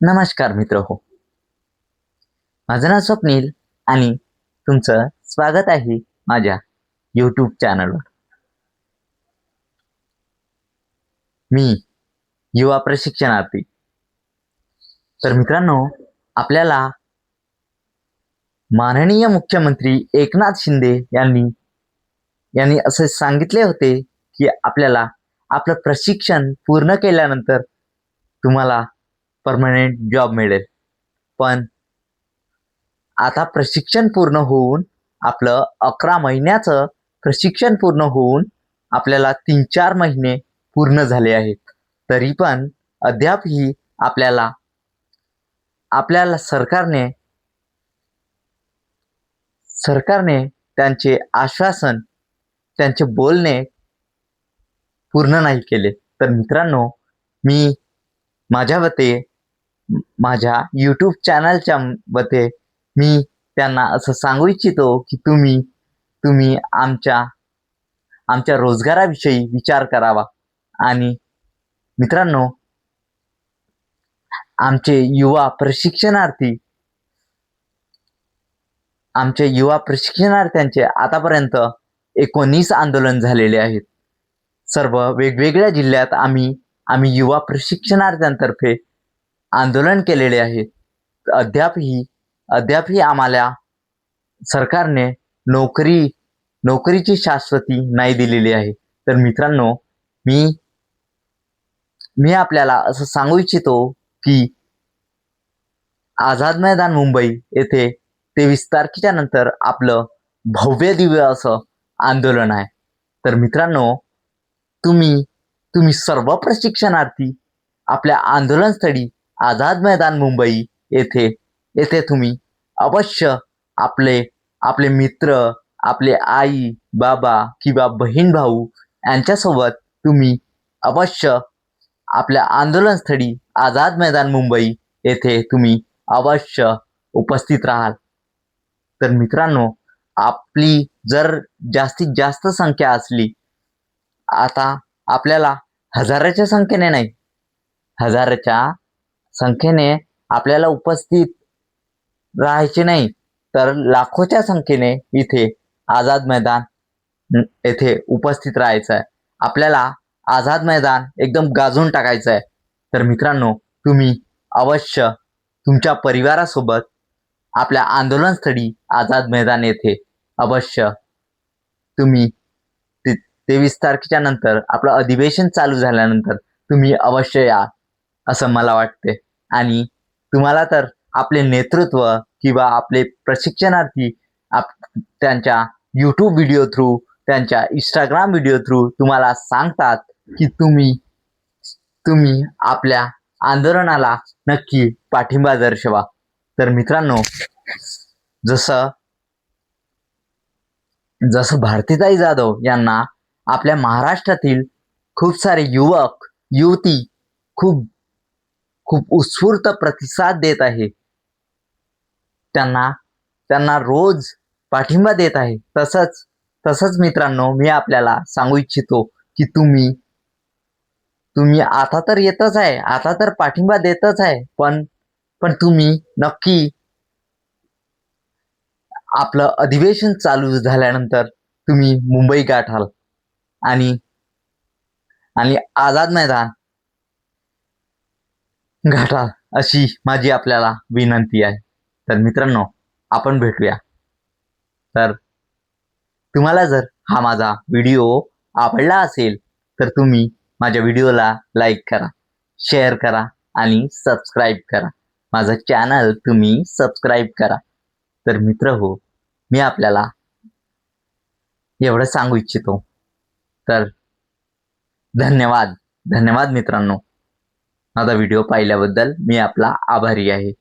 नमस्कार मित्र हो. माझं नाव स्वप्नील आणि तुमचं स्वागत आहे माझ्या यूट्यूब चॅनलवर मी युवा प्रशिक्षणार्थी. तर मित्रांनो आपल्याला माननीय मुख्यमंत्री एकनाथ शिंदे यांनी यांनी असे सांगितले होते की आपल्याला आपलं प्रशिक्षण पूर्ण केल्यानंतर तुम्हाला परमनंट जॉब मिळेल. पण आता प्रशिक्षण पूर्ण होऊन आपलं अकरा महिन्याचं प्रशिक्षण पूर्ण होऊन आपल्याला तीन चार महिने पूर्ण झाले आहेत. तरी पण अद्यापही आपल्याला आपल्याला सरकारने सरकारने त्यांचे आश्वासन त्यांचे बोलणे पूर्ण नाही केले. तर मित्रांनो मी माझ्या वते माझ्या यूट्यूब चॅनलच्या मते मी त्यांना असं सांगू इच्छितो की तुम्ही तुम्ही आमच्या आमच्या रोजगाराविषयी विचार करावा. आणि मित्रांनो आमचे युवा प्रशिक्षणार्थी आमचे युवा प्रशिक्षणार्थ्यांचे आतापर्यंत एकोणीस आंदोलन झालेले आहेत. सर्व वेगवेगळ्या जिल्ह्यात आम्ही आम्ही युवा प्रशिक्षणार्थ्यांतर्फे आंदोलन केलेले आहे. अद्यापही अद्यापही आम्हाला सरकारने नोकरी नोकरीची शाश्वती नाही दिलेली आहे. तर मित्रांनो मी मी आपल्याला असं सांगू इच्छितो की आझाद मैदान मुंबई येथे तेवीस तारखेच्या नंतर आपलं भव्य दिव्य असं आंदोलन आहे. तर मित्रांनो तुम्ही तुम्ही सर्व प्रशिक्षणार्थी आपल्या आंदोलनस्थळी आझाद मैदान मुंबई येथे येथे तुम्ही अवश्य आपले आपले मित्र आपले आई बाबा किंवा बहीण भाऊ यांच्यासोबत तुम्ही अवश्य आपल्या आंदोलनस्थळी आझाद मैदान मुंबई येथे तुम्ही अवश्य उपस्थित राहाल. तर मित्रांनो आपली जर जास्तीत जास्त संख्या असली आता आपल्याला हजाराच्या संख्येने नाही हजाराच्या संख्येने आपल्याला उपस्थित राहायचे नाही तर लाखोच्या संख्येने इथे आझाद मैदान येथे उपस्थित राहायचं आहे. आपल्याला आझाद मैदान एकदम गाजून टाकायचं आहे. तर मित्रांनो तुम्ही अवश्य तुमच्या परिवारासोबत आपल्या आंदोलनस्थळी आझाद मैदान येथे अवश्य तुम्ही ते- तेवीस तारखेच्या नंतर आपलं अधिवेशन चालू झाल्यानंतर तुम्ही अवश्य या असं मला वाटते आणि तुम्हाला तर आपले नेतृत्व किंवा आपले प्रशिक्षणार्थी आप त्यांच्या यूट्यूब व्हिडिओ थ्रू त्यांच्या इंस्टाग्राम व्हिडिओ थ्रू तुम्हाला सांगतात की तुम्ही तुम्ही आपल्या आंदोलनाला नक्की पाठिंबा दर्शवा. तर मित्रांनो जसं जसं भारतीताई जाधव यांना आपल्या महाराष्ट्रातील खूप सारे युवक युवती खूप खूप उत्स्फूर्त प्रतिसाद देत आहे. त्यांना त्यांना रोज पाठिंबा देत आहे. तसंच तसंच मित्रांनो मी आपल्याला सांगू इच्छितो की तुम्ही तुम्ही आता तर येतच आहे. आता तर पाठिंबा देतच आहे. पण पण तुम्ही नक्की आपलं अधिवेशन चालू झाल्यानंतर तुम्ही मुंबई गाठाल. आणि आणि आझाद मैदान घाटाल अशी माझी आपल्याला विनंती आहे. तर मित्रांनो आपण भेटूया. तर तुम्हाला जर हा माझा व्हिडिओ आवडला असेल तर तुम्ही माझ्या व्हिडिओला लाईक करा शेअर करा आणि सबस्क्राईब करा. माझं चॅनल तुम्ही सबस्क्राईब करा. तर मित्र हो मी आपल्याला एवढं सांगू इच्छितो. तर धन्यवाद. धन्यवाद मित्रांनो. माझा व्हिडिओ पाहिल्याबद्दल मी आपला आभारी आहे.